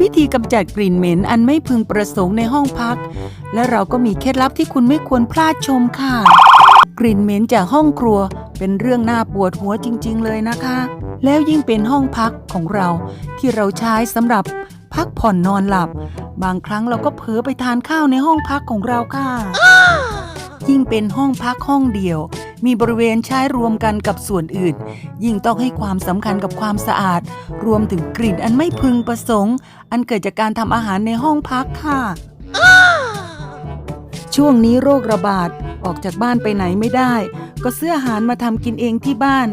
วิธีกำจัดกลิ่นเหม็นอันไม่พึงประสงค์ในห้องพัก และเราก็มีเคล็ดลับที่คุณไม่ควรพลาดชมค่ะ กลิ่นเหม็นจากห้องครัวเป็นเรื่องน่าปวดหัวจริง ๆ เลยนะคะ แล้วยิ่งเป็นห้องพักของเราที่เราใช้สำหรับพักผ่อนนอนหลับ บางครั้งเราก็เผลอไปทานข้าวในห้องพักของเราค่ะ ยิ่งเป็นห้องพักห้องเดียว มีบริเวณใช้รวมกันกับส่วนอื่น ยิ่งต้องให้ความสำคัญกับความสะอาด รวมถึงกลิ่นอันไม่พึงประสงค์ อันเกิดจากการทำอาหารในห้องพักค่ะช่วงนี้โรคระบาดออกจากบ้านไปไหนไม่ได้ ก็ซื้ออาหารมาทำกินเองที่บ้าน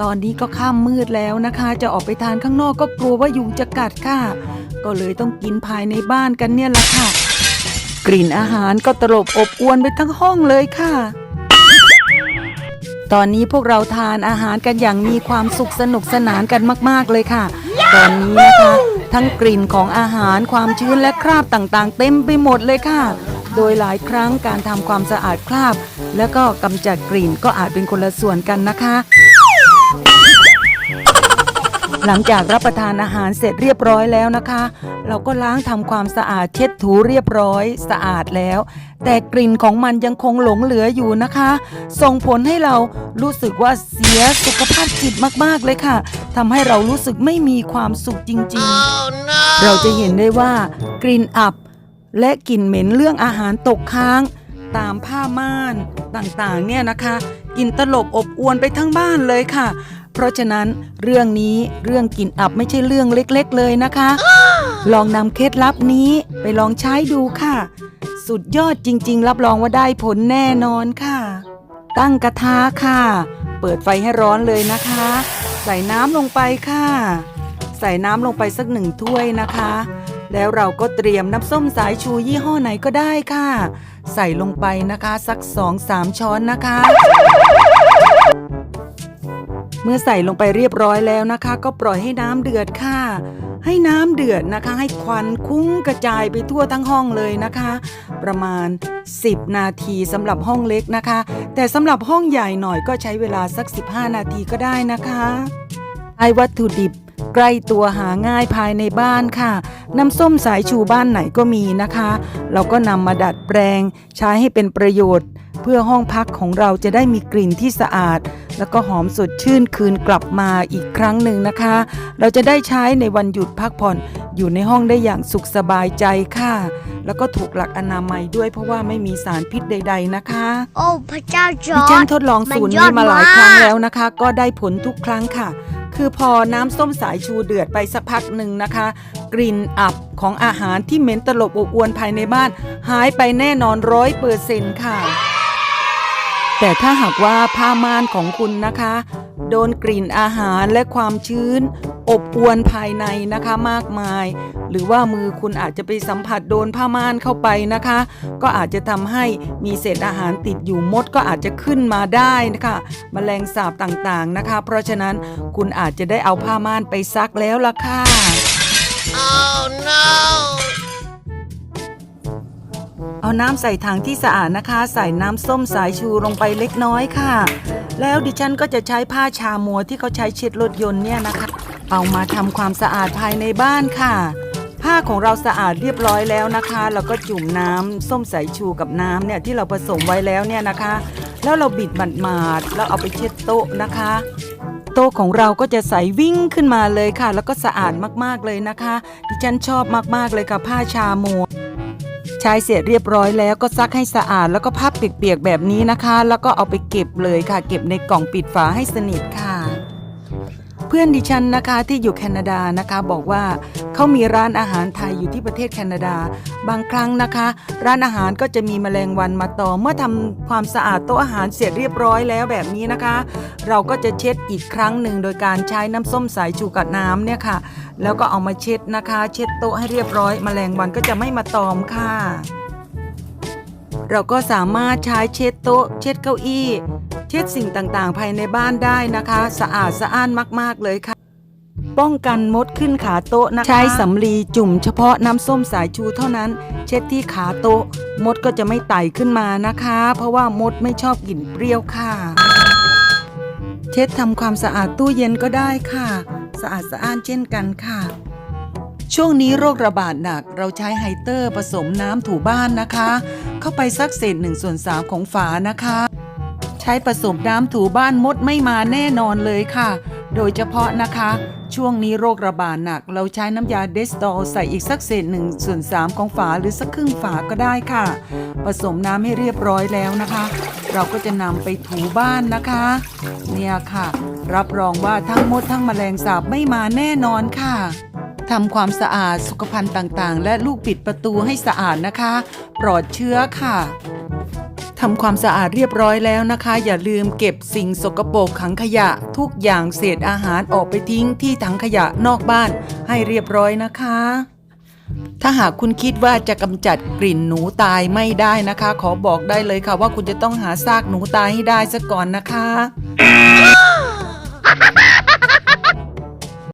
ตอนนี้ก็ค่ำมืดแล้วนะคะ จะออกไปทานข้างนอกก็กลัวว่ายุงจะกัดค่ะ ก็เลยต้องกินภายในบ้านกันเนี่ยแหละค่ะ กลิ่นอาหารก็ตลบอบอวนไปทั้งห้องเลยค่ะ ตอนนี้พวกเราทานอาหารกันอย่างมีความสุขสนุกสนานกันมาก ๆ เลยค่ะ ตอนนี้นะคะ ทั้งกลิ่นของอาหารความชื้นและคราบต่างๆ เต็มไปหมดเลยค่ะ โดยหลายครั้งการทำความสะอาดคราบ แล้วก็กำจัดกลิ่นก็อาจเป็นคนละส่วนกันนะคะ หลังจากรับประทานอาหารเสร็จเรียบร้อยแล้วนะคะ เราก็ล้างทำความสะอาดเช็ดถูเรียบร้อยสะอาดแล้ว แต่กลิ่นของมันยังคงหลงเหลืออยู่นะคะ ส่งผลให้เรารู้สึกว่าเสียสุขภาพจิตมากๆเลยค่ะทำให้เรารู้สึกไม่มีความสุขจริงๆเราจะเห็นได้ว่ากลิ่นอับ และกลิ่นเหม็นเรื่องอาหารตกค้าง ตามผ้าม่านต่างๆ เนี่ยนะคะกลิ่นตลบอบอวนไปทั้งบ้านเลยค่ะ เพราะฉะนั้นเรื่องนี้เรื่องกลิ่นอับไม่ใช่เรื่องเล็กๆเลยนะคะ ลองนำเคล็ดลับนี้ไปลองใช้ดูค่ะ สุดยอดจริง ๆ รับรองว่าได้ผลแน่นอนค่ะ ตั้งกระทะค่ะ เปิดไฟให้ร้อนเลยนะคะ ใส่น้ำลงไปค่ะ ใส่น้ำลงไปสักหนึ่งถ้วยนะคะ แล้วเราก็เตรียมน้ำส้มสายชูยี่ห้อไหนก็ได้ค่ะ ใส่ลงไปนะคะ สัก2-3ช้อนนะคะ มื่อใส่ลงไปเรียบร้อยแล้วนะคะ ก็ปล่อยให้น้ำเดือดค่ะ ให้น้ำเดือดนะคะ ให้ควันคุ้งกระจายไปทั่วทั้งห้องเลยนะคะ ประมาณ 10 นาทีสำหรับห้องเล็กนะคะ แต่สำหรับห้องใหญ่หน่อยก็ใช้เวลาสัก 15 นาทีก็ได้นะคะไอวัตถุดิบใกล้ตัวหาง่ายภายในบ้านค่ะ น้ำส้มสายชูบ้านไหนก็มีนะคะ เราก็นำมาดัดแปลง ใช้ให้เป็นประโยชน์ เพื่อห้องพักของเราจะได้มีกลิ่นที่สะอาด แล้วก็หอมสดชื่นคืนกลับมาอีกครั้งหนึ่งนะคะ เราจะได้ใช้ในวันหยุดพักผ่อนอยู่ในห้องได้อย่างสุขสบายใจค่ะ แล้วก็ถูกหลักอนามัยด้วยเพราะว่าไม่มีสารพิษใด ๆนะคะ โอ้พระเจ้าจอดิร์ฉันจทดลองสูตรมันยนี้อดมาหลายครั้งมากแล้วนะคะ ก็ได้ผลทุกครั้งค่ะ คือพอน้ำส้มสายชูเดือดไปสักพักหนึ่งนะคะ กลิ่นอับของอาหารที่เหม็นตลบอบอวนภายในบ้าน หายไปแน่นอนร้อยเปอร์เซ็นต์ค่ะ แต่ถ้าหากว่าผ้าม่านของคุณนะคะ โดนกลิ่นอาหารและความชื้น อบอวนภายในนะคะมากมาย หรือว่ามือคุณอาจจะไปสัมผัสโดนผ้าม่านเข้าไปนะคะ ก็อาจจะทำให้มีเศษอาหารติดอยู่มดก็อาจจะขึ้นมาได้นะคะมแมลงสาบต่างๆนะคะ เพราะฉะนั้นคุณอาจจะได้เอาผ้าม่านไปซักแล้วล่ะค่ะ เอาน้ำใส่ถังที่สะอาดนะคะ ใส่น้ำส้มสายชูลงไปเล็กน้อยค่ะ แล้วดิฉันก็จะใช้ผ้าชามัวที่เขาใช้เช็ดรถยนต์เนี่ยนะคะ เอามาทำความสะอาดภายในบ้านค่ะ ผ้าของเราสะอาดเรียบร้อยแล้วนะคะเราก็จุ่มน้ำส้มสายชูกับน้ำเนี่ยที่เราผสมไว้แล้วเนี่ยนะคะ แล้วเราบิดหมาดๆแล้วเอาไปเช็ดโต๊ะนะคะโต๊ะของเราก็จะใสวิ่งขึ้นมาเลยค่ะ แล้วก็สะอาดมากๆเลยนะคะ ดิฉันชอบมากๆเลยค่ะผ้าชามัว ใช้เสร็จเรียบร้อยแล้วก็ซักให้สะอาดแล้วก็พับเปียกๆแบบนี้นะคะ แล้วก็เอาไปเก็บเลยค่ะ เก็บในกล่องปิดฝาให้สนิทค่ะ เพื่อนดิฉันนะคะที่อยู่แคนาดานะคะบอกว่า เขามีร้านอาหารไทยอยู่ที่ประเทศแคนาดา บางครั้งนะคะ ร้านอาหารก็จะมีแมลงวันมาตอมเมื่อทำความสะอาดโต๊ะอาหารเสร็จเรียบร้อยแล้วแบบนี้นะคะ เราก็จะเช็ดอีกครั้งหนึ่งโดยการใช้น้ำส้มสายชูกับน้ำเนี่ยค่ะ แล้วก็เอามาเช็ดนะคะ เช็ดโต๊ะให้เรียบร้อยแมลงวันก็จะไม่มาตอมค่ะเราก็สามารถใช้เช็ดโต๊ะ เช็ดเก้าอี้ เช็ดสิ่งต่างๆ ภายในบ้านได้นะคะ สะอาดสะอ้านมากๆเลยค่ะ ป้องกันมดขึ้นขาโต๊ะนะคะ ใช้สำลีจุ่มเฉพาะน้ำส้มสายชูเท่านั้น เช็ดที่ขาโต๊ะ มดก็จะไม่ไต่ขึ้นมานะคะ เพราะว่ามดไม่ชอบกลิ่นเปรี้ยวค่ะ เช็ดทำความสะอาดตู้เย็นก็ได้ค่ะ สะอาดสะอ้านเช่นกันค่ะ ช่วงนี้โรคระบาดหนักเราใช้ไฮเตอร์ผสมน้ำถูบ้านนะคะ เข้าไปสักเศษหนึ่งส่วนสามของฝานะคะ ใช้ผสมน้ำถูบ้านมดไม่มาแน่นอนเลยค่ะ โดยเฉพาะนะคะ ช่วงนี้โรคระบาดหนัก เราใช้น้ำยาเดสตอลใส่อีกสักเศษหนึ่งส่วนสามของฝาหรือสักครึ่งฝาก็ได้ค่ะ ผสมน้ำให้เรียบร้อยแล้วนะคะ เราก็จะนำไปถูบ้านนะคะ เนี่ยค่ะ รับรองว่าทั้งมดทั้งแมลงสาบไม่มาแน่นอนค่ะทำความสะอาดสุขภัณฑ์ต่างๆ และลูกปิดประตูให้สะอาดนะคะ ปลอดเชื้อค่ะ ทำความสะอาดเรียบร้อยแล้วนะคะ อย่าลืมเก็บสิ่งสกปรกขังขยะ ทุกอย่างเศษอาหารออกไปทิ้งที่ถังขยะนอกบ้านให้เรียบร้อยนะคะ ถ้าหากคุณคิดว่าจะกำจัดกลิ่นหนูตายไม่ได้นะคะ ขอบอกได้เลยค่ะว่าคุณจะต้องหาซากหนูตายให้ได้ซะก่อนนะคะ